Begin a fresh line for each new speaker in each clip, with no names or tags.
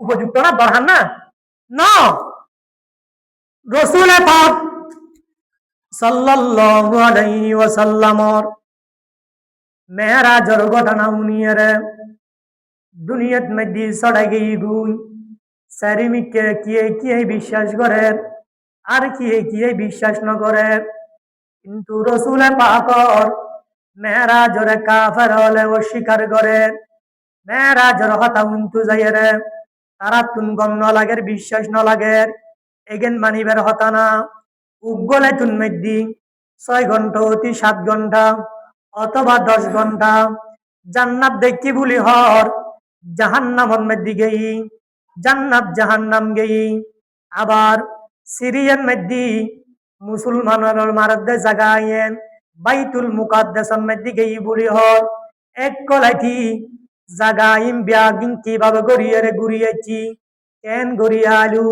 উপযুক্ত না দরকার না? না। ঘটনা দুনিয়াত গই কিয়ে কিয়ে বিশ্বাস করে, আর কিয়ে কিয়ে বিশ্বাস ন করে। কিন্তু রসুল পাকর মেরাজরে কাফের হলে অস্বীকার করে মেরাজর হতা উন্তু যাইরে তারা তুন গম ন লাগের বিশ্বাস ন লাগের এগেন মানিবের হতা না। উগলে তুন মেদ্দি ছয় ঘণ্টা অতি সাত ঘণ্টা অথবা দশ ঘণ্টা জান্নাত দেখি বলি হর, জাহান্নামর মেদ্দি গেই, জান্নাত জাহান্নাম গেই। আবার সিরিয়ান মেদ্দি, মুসলমানের মারদে জাগাইয়েন বাইতুল মুকাদ্দাসের মেদ্দি গেই বলি হর। এক কলাইটি জাগাইম ব্যাগিং কীভাবে গড়িয়ে রে ঘুরিয়েছি? কেন গড়িয়ে আলু?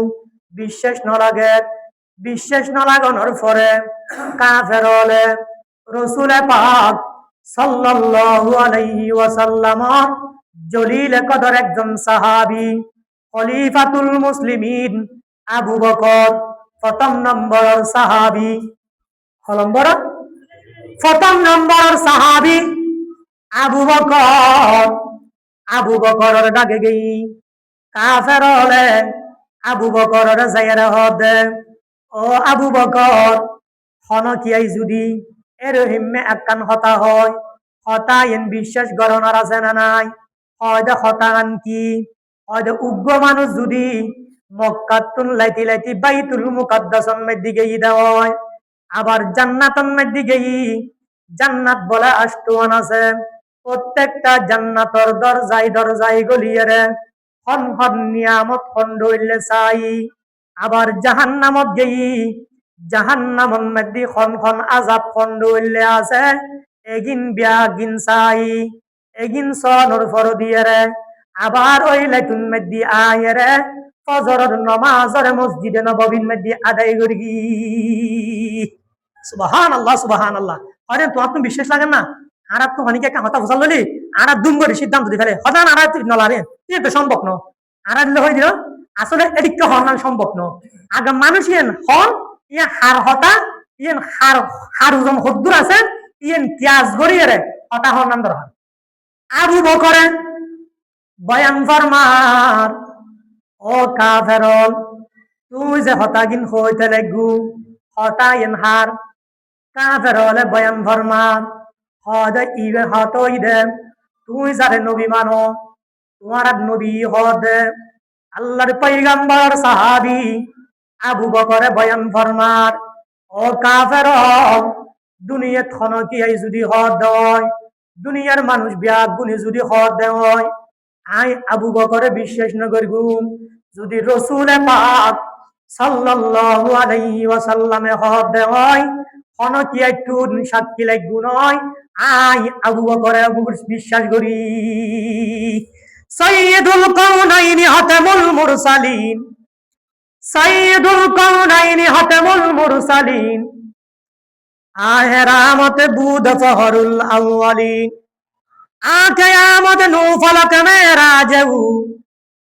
বিশ্বাস নলাগে। বিশ্বাস নলাগনের পরে কাফের হলে রসুলে পাক সাল্লাল্লাহু আলাইহি ওয়াসাল্লাম জলিল কদর একজন সাহাবী, খলিফাতুল মুসলিমিন আবু বকর, প্রথম নম্বর সাহাবী। নম্বর প্রথম নম্বর সাহাবী আবু বকর। আবু বকরের ডাকে গেই। কাফের হলে আবু বকরের যাইয়ের হদে ও আবু বকর হন যদি এর হিম্মে একখান হতা হয়, হতা এন বিশ্বাস গরনার আছে না নাই? হয়তো হতা আন কি? হয়তো উগ্র মানুষ যদি মক্কাতুন লাইতি লাইতি বাইতুল মুকাদ্দাসের মধ্যে গিয়ে দেওয়া আবার জান্নাতের মধ্যে গিয়ে জান্নাত বলে আষ্টুয়ান আছে। প্রত্যেকটা জান্নাতর দরজাই দরজাই গলিয়ে রে। হন হন নিয়ামত খন্ড হইলে চাই আবার জাহান্নামত গেই। জাহান্নামত মধ্যে খন খন আজাব খন্ড হইলে আছে। এগিন বিয়া গিন চাই এগিন সনর ফর দিয়ে আবার ওই লাইতুন মধ্যে আয় রে। ফজরের নমাজের মসজিদে নববীর মধ্যে আদায় করি। সুবাহান আল্লাহ সুবাহান আল্লাহ আরে তোমার তো বিশ্বাস লাগে না? আর তো একটা হতা ফসল ললি আর দুম করে সিদ্ধান্ত দিয়ে ফেলে। হঠাৎ আর নলারে এটা সম্ভব ন আর দিলে হয়ে দিল, আসলে এদিকটা হন না সম্ভব ন আগে মানুষ ইয়েন হন ইয়ে হার হতা, ইয়েন হার হার ওজন হদ্দুর আছে, ইয়েন ত্যাজ গড়িয়ে রে হতা হন নাম দরকার আবু বকরে বয়ান ফরমার, ও কাফেরল, তুই যে হইতে লাগু, হতা ইয়েন হার, কাফেরলে বয়ান ফরমার। হদ ইবে হত ইদে, তুই যারে নবী মানো, তোমার নবী হদ। আল্লাহর পৈগম্বর সাহাবি আবু বকরে বয়ান ফরমার, ও কাফের, দুনিয়া থন কি যদি হদ দেয় দুনিয়ার মানুষ ব্যাগ গুনি যদি হদ দেয় আই আবু বকরে বিশ্বাস ন করবু যদি রসুলে পাক সাল্লাল্লাহু আলাইহি ওয়াসাল্লামে হদ দেয় হন কি একটু সাক্ষী লাগবো নয়? আই আবু বকরে, আবু বিশ্বাস করি। সৈয়দুল কাউনাইনি হাতামুল মুরসালিন। সৈয়দুল কাউনাইনি হাতামুল মুরসালিন। আহেরামত বুদ ফহরুল আউয়ালিন। আকিয়ামত নূ মেরাজউ।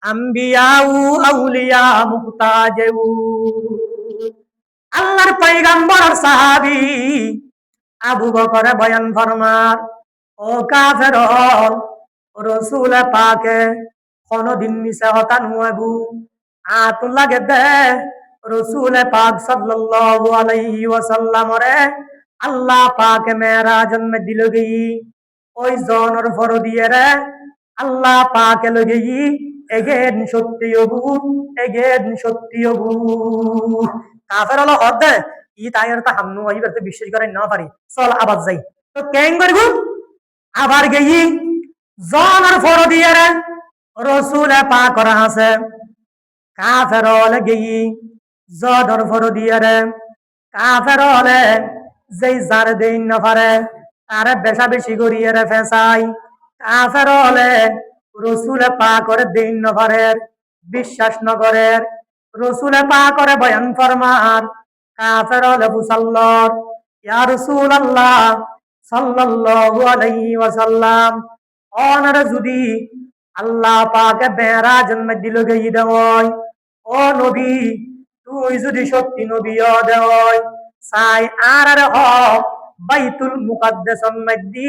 আম্বিয়াউ, আউলিয়া মুহতাজউ আল্লাহর পয়গম্বর সাহাবী আবু বকর বয়ান ফরমার, ও কাফের, রসুল পাকে কোনদিন মিশে হতা নুয়াবু আত লাগে দে, রসুল পাক সাল্লাল্লাহু আলাইহি ওয়াসাল্লাম রে, আল্লাহ পাক মেরা জন্মে দিল গই, ওই জনর ফর দিয়ে রে, আল্লাহ পাকে লগেই এগেন সত্যি অবু এগেন সত্যি অবু কাফের হলো হদ ই তাইর তা হামনু তো বিশ্বাস করে না পারি। চল আবার যাই। তো কেন করব আবার গেই জনের ফর দিয়ে রসুলে পা করা আছে। কাফের হলে গেই জদর ফর দিয়ে কাফের হলে যেই যার দেই না পারে, তারে বেশা বেশি করিয়ে রে ফেসাই। কাফের হলে রসুলে পা করে দেই না পারে, বিশ্বাস নগরে রসুলে পা করে বয়ান ফরমার কাফের হলে মুসাল্লর ইয়া রসুল আল্লাহ সাল্লাল্লাহু আলাইহি ওয়াসাল্লাম অনারে যদি আল্লাহ পাকে বেড়া জন্ম দিল গেই দেওয় ও নবী তুই যদি সত্যি নবী ও দেওয় সাই আর আর হ বাইতুল মুকাদ্দাসন মধ্যে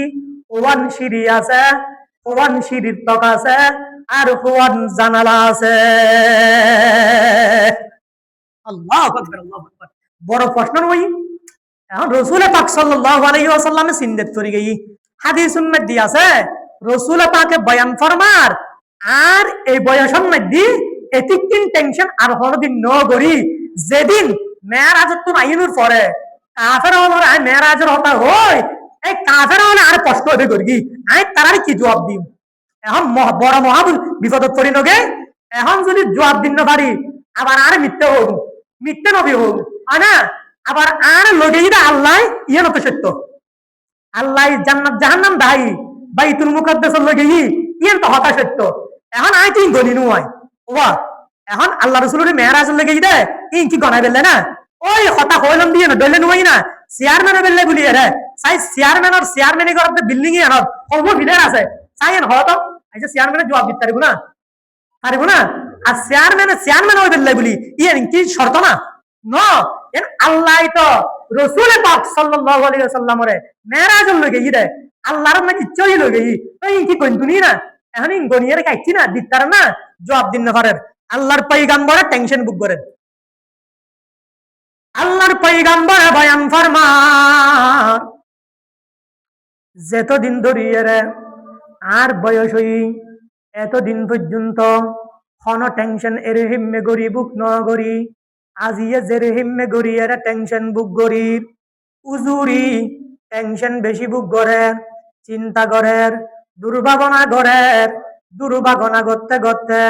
ওয়ান সিঁড়ি আছে ওয়ান সিঁড়ির তক আছে আর ওয়ান জানালা আছে। আল্লাহ বড় প্রশ্ন এখন রসুলে পাক সাল্লাল্লাহু আলাইহি ওয়াসাল্লামে সিন্দেত করে গই। হাদিস উম্মত দি আছে, রসুলে পাকে বয়ান ফরমার, আর এই বয়সের মধ্যে এতিকিন টেনশন আর হরদিন ন করি। যেদিন মেয়ারাজত তো আইনুর পরে, কাফের আই মেয়ারাজের হতা হই এই কাফের আর কষ্ট হবে করি আই তারার কি জবাব দিম? এখন বড় মহা বিপদত পড়ি নগে। এখন যদি জবাব দিন পারি আবার আর মিথ্যে হোক মিথ্যে নবী হোক না আবার আর লগে আল্লাহ ইয়ে নত সত্য। আল্লাহ জান্নাত জাহান্নাম দাই বাইতুল মুকাদ্দাস লগে ই ইয়ে তো হতা সত্য। এখন আই তিন গনি ওয়া এখন আল্লাহ রসুলের মেয়ারাজ লগে ইদে ইন কি গনাই বেললে না? ওই হতা হইলাম দিয়ে না দইলে নুয়াই না। চেয়ারম্যান বেললে বলি রে সাই চেয়ারম্যান আর চেয়ারম্যান করতে বিল্ডিং এ আনত। সর্ব ভিলের আছে। চাই এন হত আইসা চেয়ারম্যানের জবাব দিতে পারিব না? পারিব না? আর চেয়ারম্যান চেয়ারম্যান হয়ে বেললে বলি ইয়ে কি শর্ত না? ন আল্লাহ তো রসুল পাক ওয়াসাল্লামরে মেরাজ লগে ই দে আল্লাহর নাকি চই লগে ই কি কইন তুনি না? এখন ই গনিয়ারে খাইছি না দিতার না? জবাব দিন না পারেন। আল্লাহর পয়গাম্বরে টেনশন বুক করেন। আল্লাহর পয়গাম্বরে বয়ান ফরমান, যেতদিন ধরিয়ে রে আর বয়স হই এতদিন পর্যন্ত হন টেনশন এর হিম্মে গরি বুক ন গরি আজিয়ে জেরে হিম্মে গরি এর টেনশন বুক গরি উজুরি টেনশন বেশি বুক গরের চিন্তা গরের দুর্ভাবনা গরের দুর্ভাবনা করতে করতে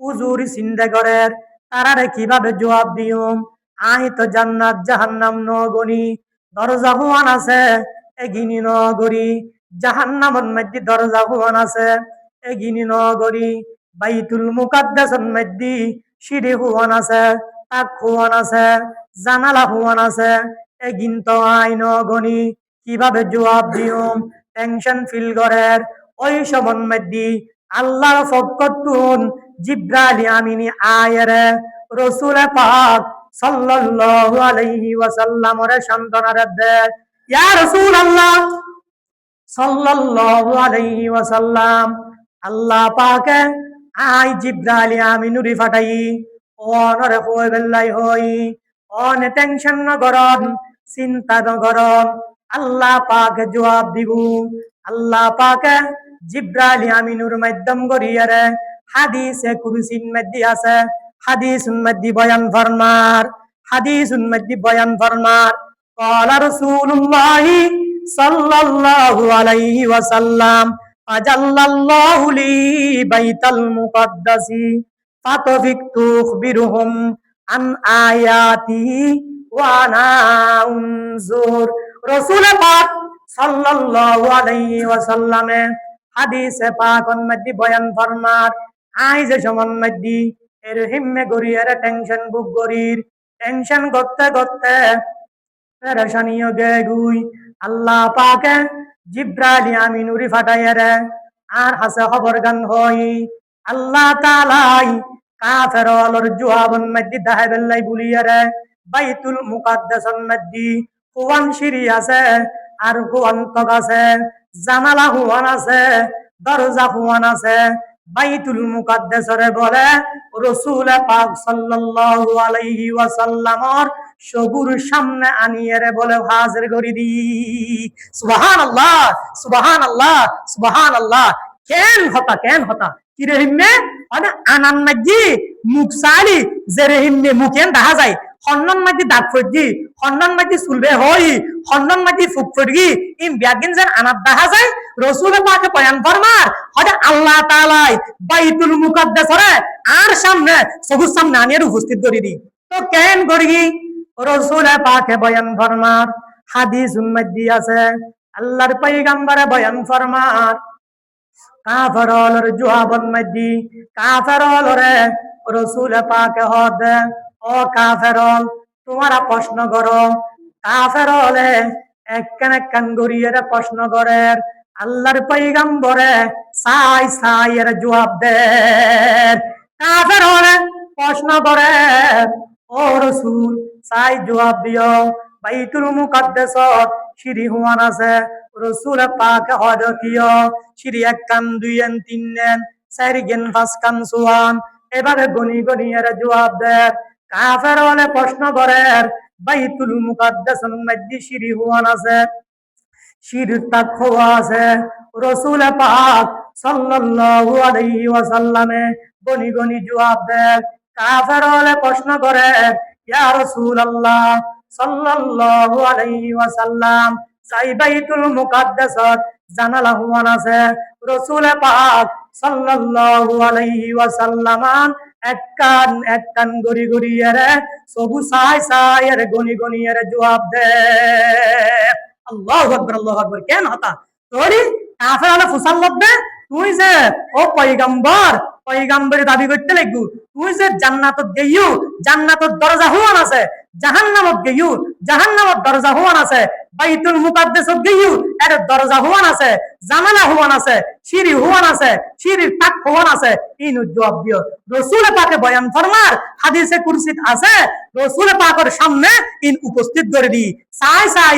উজুরি চিন্তা গরের তারারে কীভাবে জবাব দিও আই তো জান্নাত জাহান্নাম ন গনি দরজা হুয়ান আছে এগিনি ন গরি জাহান্নামন মধ্যে দরজা হুয়ান আছে। এগিনি ন গরি বাইতুল মুকাদ্দাসন মধ্যে সিঁড়ি হুয়ান আছে, তাক হুয়ান আছে, জানালা হুয়ান আছে। এগিন তো আই ন গনি কীভাবে জবাব দিউম? টেনশন ফিল করের ওই সমন মধ্যে আল্লাহর ফকতুন জিব্রাইল আমিনী আয়েরে। রসুল পাক সাল্লাল্লাহু আলাইহি ওয়াসাল্লাম রে সান্তনারে দে ইয়া রাসূলুল্লাহ সাল্লাল্লাহু আলাইহি ওয়াসাল্লাম আল্লাহ পাকে আই জিব্রাইল আমিনুরি ফাটাই অনরে হই বেল্লাই হই অনে টেনশন ন করন চিন্তা ন করন আল্লাহ পাকে জবাব দিব আল্লাহ পাকে জিব্রাইল আমিনুর মাধ্যম করিয়ারে হাদিসে কুরসিন মধ্যে আছে হাদিসুন মধ্যে বয়ান ফরমার হাদিসুন মধ্যে বয়ান ফরমার قال رسول الله সাল্লাল্লাহু আলাইহি ওয়াসাল্লাম আজাল্লাল্লাহু লি বাইতাল মুকাদ্দাসি ফাতাফিকতু উখবিরুহুম আন আয়াতি ওয়া আনা রাসূল পাক সাল্লাল্লাহু আলাইহি হাদিসে পাক বয়ান ফরমার, আইজে এর হিম্মে টেনশন বুক গরির টেনশন করতে করতে পেরেশানিও গে গুই আল্লাহ পাকে জিব্রাইল আমিনুরি ফাটাইয়ারে আর হাসে খবর গান হই, আল্লাহ তাআলাই কাফের অলর জুয়াবন মধ্যে দাহে বেল্লাই বুলিয়ারে বাইতুল মুকাদ্দাসন মধ্যে হুয়ান সিঁড়ি আছে, আর হুয়ান তক আছে, জানালা হুয়ান আছে, দরজা হুয়ান আছে। বাইতুল মুকাদ্দাসরে বলে, রসুল পাক সাল্লাল্লাহু আলাইহি ওয়াসাল্লামর সবুর সামনে আনিয়ে রে বলে হাজির করি দি। সুবহানাল্লাহ সুবহানাল্লাহ সুবহানাল্লাহ। কেন হতা কেন হতা? কি রে হিম্মে? মানে আনান মাজি মুখ সালি যে রে হিম্মে মুখেন দেখা যায়। হন্নন মাজি দাঁত ফজি হন্নন মাজি চুলবে হই, হন্নন মাজি ফুক ফড়গি ইন বিয়াগিন যেন আনাত দেখা যায়, রসুল পাকে বয়ান ফরমার হয়তো আল্লাহ তাআলাই বাইতুল মুকাদ্দাসরে আর সামনে, সবুজ সামনে আনিয়ে উপস্থিত করি দি। তো কেন করি রসুল পাকে বয়ান ফরমার হাদিস উম্মতি আছে, আল্লাহর পয়গাম্বরে বয়ান ফরমার। কাফরলর জুহাবন মধ্যে কাফরলরে রসুল পাকে হদ। ও কাফেরল, তোমারা প্রশ্ন করো। কাফেরলে একখান একখান গড়িয়ে প্রশ্ন করে। আল্লাহর পৈগম্বরে সাই সাই এর জবাব দেন কাফের হলে প্রশ্ন করে। ও রসুল সাই জবাব দিও বাইতুল মুকাদ্দাসত সিঁড়ি হুয়ান আছে। রসুল পাক হদ কিয় সিঁড়ি এক কান, দুই এন, তিন নেন চারি গেন, পাঁচ কান সোয়ান এভাবে গনি গনি এর জবাব দেন কাফের হলে প্রশ্ন করে, বাইতুল মুকাদ্দাসের মধ্যে সিঁড়ি হুয়ান আছে, শির তাকওয়া আছে। রসুল পাক সাল্লাল্লাহু আলাইহি ওয়াসাল্লামে গনি গনি জবাব দেন কাফের হলে প্রশ্ন করে, ইয়া রাসূলুল্লাহ সাল্লাল্লাহু আলাইহি ওয়াসাল্লাম, সাই বাইতুল মুকাদ্দাসত জানালা হুয়ান আছে, রসুল পাক সাল্লাল্লাহু আলাইহি ওয়াসাল্লাম এক কান এক কান গড়ি গড়ি এরে সবু সাই সাই এর গনি গনি এর জবাব দে। আল্লাহ আকবর আল্লাহ আকবর। কেন হতা? তোরি কাফের আলা ফুসাল তুই যে, ও পয়গম্বর পয়গম্বরে দাবি করতে লাগবো, তুই যে জান্নাতত গেইও জান্নাতত দরজা হুয়ান আছে, জাহান্নামত গেইও জাহান্নামত দরজা হুয়ান আছে, বাইতুল মুকাদ্দাসত গেইও এর দরজা হুয়ান আছে, জানালা হুয়ান আছে, সিঁড়ি হুয়ান আছে, সিঁড়ির তাক হুয়ান আছে, ইন জবাব দিও। রসুল পাকে বয়ান ফরমার, হাদিসে কুরসিত আছে, রসুল পাকের সামনে ইন উপস্থিত করে দি, সাই সাই